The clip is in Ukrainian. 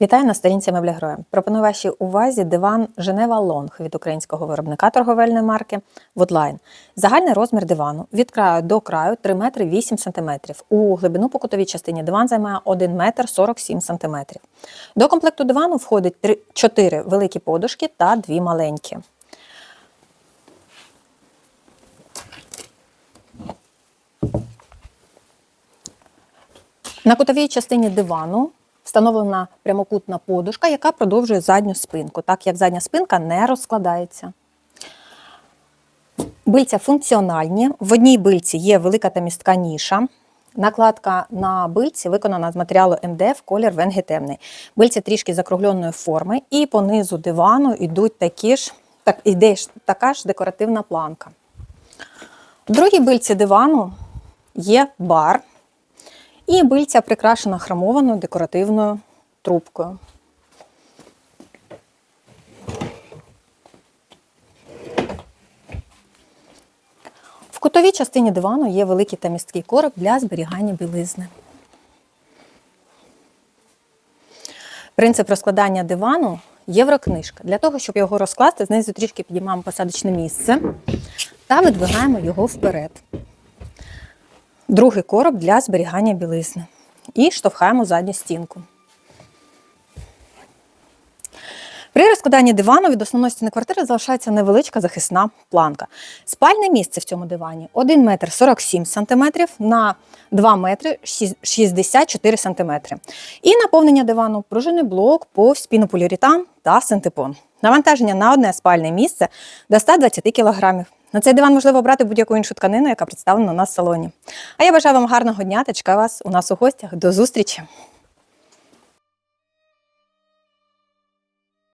Вітаю на сторінці Меблягроя. Пропоную вашій увазі диван Женева Лонг від українського виробника торговельної марки Woodline. Загальний розмір дивану від краю до краю 3 метри 8 сантиметрів. У глибину по кутовій частині диван займає 1 метр 47 сантиметрів. До комплекту дивану входить 4 великі подушки та 2 маленькі. На кутовій частині дивану встановлена прямокутна подушка, яка продовжує задню спинку, так як задня спинка не розкладається. Бильця функціональні. В одній бильці є велика та містка ніша. Накладка на бильці виконана з матеріалу МДФ, колір венги темний. Бильця трішки закругленої форми, і по низу дивану йдуть такі ж, так, іде така ж декоративна планка. В другій бильці дивану є бар. І бильця прикрашена хромованою декоративною трубкою. В кутовій частині дивану є великий та місткий короб для зберігання білизни. Принцип розкладання дивану єврокнижка. Для того, щоб його розкласти, знизу трішки підіймаємо посадочне місце та видвигаємо його вперед другий короб для зберігання білизни. І штовхаємо задню стінку. При розкладанні дивану від основної стіни квартири залишається невеличка захисна планка. Спальне місце в цьому дивані 1 метр 47 см на 2 метри 64 см. І наповнення дивану пружинний блок, повз пінополіуретан та синтепон. Навантаження на одне спальне місце до 120 кг. На цей диван можливо обрати будь-яку іншу тканину, яка представлена у нас в салоні. А я бажаю вам гарного дня та чекаю вас у нас у гостях. До зустрічі!